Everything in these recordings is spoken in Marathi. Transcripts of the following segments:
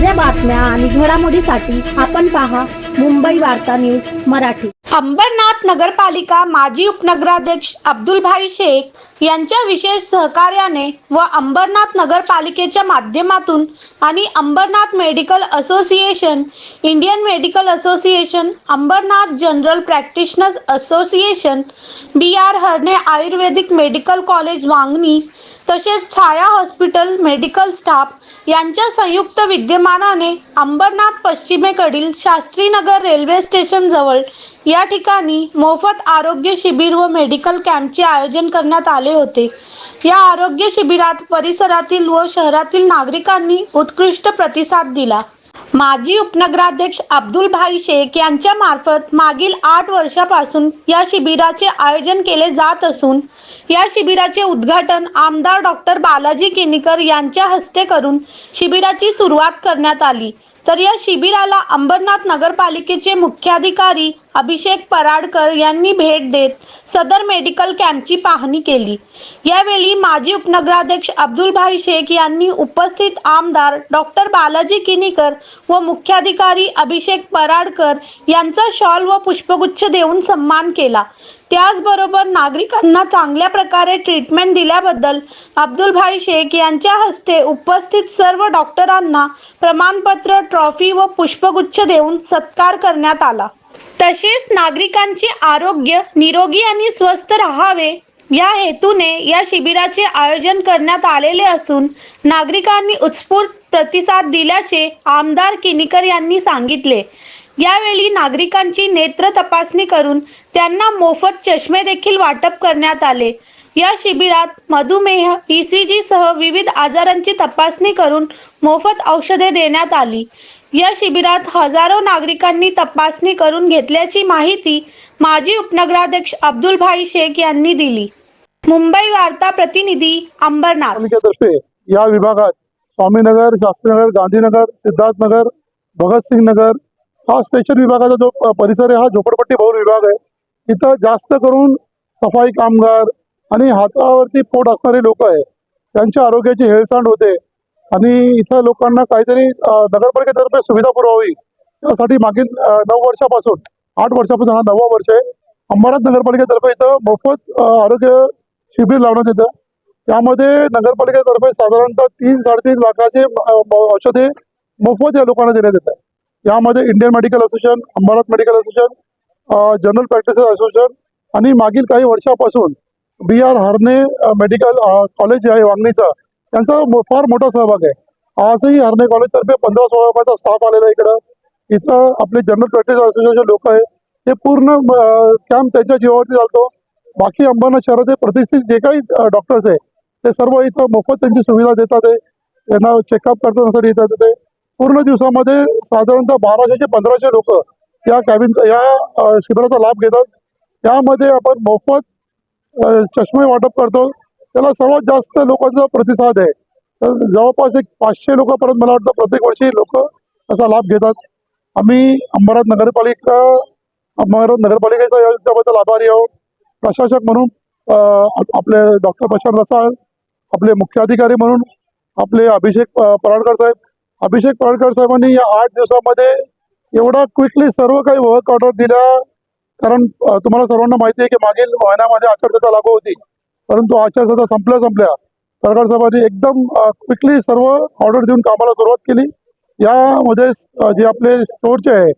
बातम्या आणि घडामोडीसाठी आपण पहा मुंबई वार्ता न्यूज मराठी. अंबरनाथ नगरपालिका माजी उपनगराध्यक्ष अब्दुलभाई शेख यांच्या विशेष सहकार्याने व अंबरनाथ नगरपालिकेच्या माध्यमातून आणि Ambernath medical association Indian medical association Ambernath general practitioners association B R Harne Ayurvedic medical college Vangani तसेच छाया हॉस्पिटल मेडिकल स्टाफ यांच्या संयुक्त विद्यमानाने अंबरनाथ पश्चिमेकडील शास्त्रीनगर रेल्वे स्टेशनजवळ या ठिकाणी मोफत आरोग्य शिबिर व मेडिकल कॅम्पचे आयोजन करण्यात आले होते. या आरोग्य शिबिरात परिसरातील व शहरातील नागरिकांनी उत्कृष्ट प्रतिसाद दिला. माजी उपनगराध्यक्ष अब्दुल भाई शेख यांच्या मार्फत मागील आठ वर्षापासून या शिबिराचे आयोजन केले जात असून या शिबिराचे उद्घाटन आमदार डॉक्टर बालाजी केनीकर यांच्या हस्ते करून शिबिराची सुरुवात करण्यात आली. तर या शिबिराला अंबरनाथ नगरपालिकेचे मुख्याधिकारी अभिषेक पराडकर यांनी भेट देत सदर मेडिकल कॅम्पची पाहणी केली. यावेळी माजी उपनगराध्यक्ष अब्दुलभाई शेख यांनी उपस्थित आमदार डॉक्टर बालाजी किनीकर व मुख्याधिकारी अभिषेक पराडकर यांचा शॉल व पुष्पगुच्छ देऊन सन्मान केला. त्याचबरोबर नागरिकांना चांगल्या प्रकारे ट्रीटमेंट दिल्याबद्दल अब्दुल भाई शेख यांच्या हस्ते उपस्थित सर्व डॉक्टरांना प्रमाणपत्र ट्रॉफी व पुष्पगुच्छ देऊन सत्कार करण्यात आला. तसेच नागरिकांचे आरोग्य निरोगी आणि स्वस्थ राहावे या हेतूने या शिबिराचे आयोजन करण्यात आलेले असून नागरिकांनी उत्स्फूर्त प्रतिसाद दिल्याचे आमदार किनीकर यांनी सांगितले. यावेळी नागरिकांची नेत्र तपासणी करून त्यांना मोफत चष्मे देखील वाटप करण्यात आले. या शिबिरात मधुमेह ईसीजी सह विविध आजारांची तपासणी करून मोफत औषधे देण्यात आली. या शिबिरात हजारो नागरिकांनी तपासणी करून घेतल्याची माहिती माजी उपनगराध्यक्ष अब्दुलभाई शेख यांनी दिली. मुंबई वार्ता प्रतिनिधी अंबरनाथ. या विभागात स्वामीनगर शास्त्रीनगर गांधीनगर सिद्धार्थनगर भगतसिंग नगर हा स्टेशन विभागाचा जो परिसर आहे हा झोपडपट्टी बहुल विभाग आहे. इथं जास्त करून सफाई कामगार आणि हातावरती पोट असणारे लोक आहे. त्यांच्या आरोग्याची हेळसांड होते. आणि इथं लोकांना काहीतरी नगरपालिकेतर्फे सुविधा पुरवावी. यासाठी मागील नऊ वर्षापासून आठ वर्षापासून हा नववा वर्ष आहे. अंबरनाथ नगरपालिकेतर्फे इथं मोफत आरोग्य शिबिर लावण्यात येतं. त्यामध्ये नगरपालिकेतर्फे साधारणतः तीन साडेतीन लाखाचे औषधे मोफत या लोकांना देण्यात येत यामध्ये Indian medical association Ambernath medical association general practice association आणि मागील काही वर्षापासून B R Harne medical college आहे वांगणीचा. त्यांचा फार मोठा सहभाग आहे. आजही हरणे कॉलेजतर्फे पंधरा सोळा लोकांचा स्टाफ आलेला आहे इकडं. इथं आपले जनरल प्रॅक्टिस असोसिएशन लोक आहे हे पूर्ण कॅम्प त्यांच्या जीवावरती चालतो. बाकी अंबरनाथ शहराचे प्रतिष्ठित जे काही डॉक्टर्स आहे ते सर्व इथं मोफत त्यांची सुविधा देतात आहे. त्यांना चेकअप करतानासाठी येतात ते. पूर्ण दिवसामध्ये साधारणतः बाराशे ते पंधराशे लोक या कॅबिन या शिबिराचा लाभ घेतात. यामध्ये आपण मोफत चष्मे वाटप करतो. त्याला सर्वात जास्त लोकांचा प्रतिसाद आहे. तर जवळपास एक पाचशे लोकांपर्यंत मला वाटतं प्रत्येक वर्षी लोक असा लाभ घेतात. आम्ही अंबरनाथ नगरपालिका अंबरनाथ नगरपालिकेचा याच्याबद्दल आभारी आहोत. प्रशासक म्हणून आपले डॉक्टर प्रशांत रसाळ आपले मुख्याधिकारी म्हणून आपले अभिषेक पराडकर साहेब अभिषेक पाडकर साहेबांनी या आठ दिवसामध्ये एवढा क्विकली सर्व काही वर्क ऑर्डर दिल्या. कारण तुम्हाला सर्वांना माहिती आहे की मागील महिन्यामध्ये आचारसंहिता लागू होती. परंतु आचारसंहिता संपल्या संपल्या पाडकर साहेबांनी एकदम क्विकली सर्व ऑर्डर देऊन कामाला सुरुवात केली. यामध्ये जे आपले स्टोरचे आहे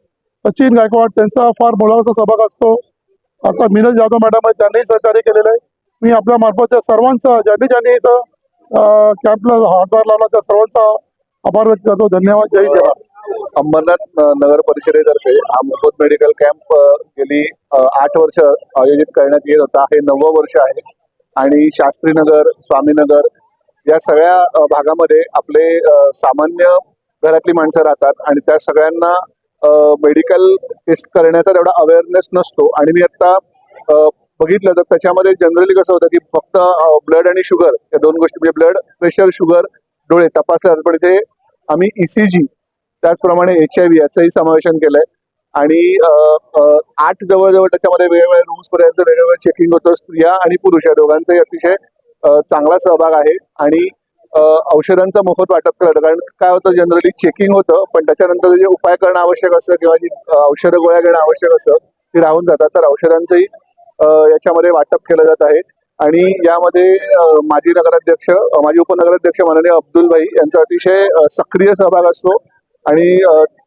सचिन गायकवाड त्यांचा फार मोलाचा सहभाग असतो. आता मिनल जाधव मॅडम आहे त्यांनीही सहकार्य केलेलं आहे. मी आपल्या मार्फत त्या सर्वांचा ज्यांनी ज्यांनी इथं कॅम्पला हातभार लावला त्या सर्वांचा आभार व्यक्त करतो. धन्यवाद. जय जवान. अंबरनाथ नगर परिषदेतर्फे हा मोफत मेडिकल कॅम्प गेली आठ वर्ष आयोजित करण्यात येत होता. हे नववं वर्ष आहे. आणि शास्त्रीनगर स्वामीनगर या सगळ्या भागामध्ये आपले सामान्य घरातली माणसं राहतात. आणि त्या सगळ्यांना मेडिकल टेस्ट करण्याचा तेवढा अवेअरनेस नसतो. आणि मी आता बघितलं तर त्याच्यामध्ये जनरली कसं होतं की फक्त ब्लड आणि शुगर या दोन गोष्टी म्हणजे ब्लड प्रेशर शुगर डोळे तपासले जातात पण इथे आम्ही ईसीजी त्याचप्रमाणे एच आय व्ही याचंही समावेशन केलंय. आणि आठ जवळजवळ त्याच्यामध्ये वेगवेगळ्या रूम्स पर्यंत वेगवेगळं चेकिंग होतं. स्त्रिया आणि पुरुष या दोघांचाही अतिशय चांगला सहभाग आहे. आणि औषधांचं मोफत वाटप केलं कारण काय होतं जनरली चेकिंग होतं पण त्याच्यानंतर जे उपाय करणं आवश्यक असतं किंवा जी औषधं गोळ्या घेणं आवश्यक असतं ती राहून जातात. तर औषधांचंही याच्यामध्ये वाटप केलं जात आहे. आणि यामध्ये माजी नगराध्यक्ष माजी उपनगराध्यक्ष माननीय अब्दुलभाई यांचा अतिशय सक्रिय सहभाग असतो. आणि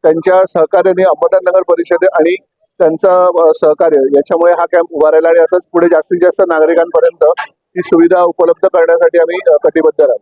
त्यांच्या सहकार्याने अहमदनगर नगर परिषद आणि त्यांचा सहकार्य याच्यामुळे हा कॅम्प उभारायला आणि असंच पुढे जास्तीत जास्त नागरिकांपर्यंत ही सुविधा उपलब्ध करण्यासाठी आम्ही कटिबद्ध राहू.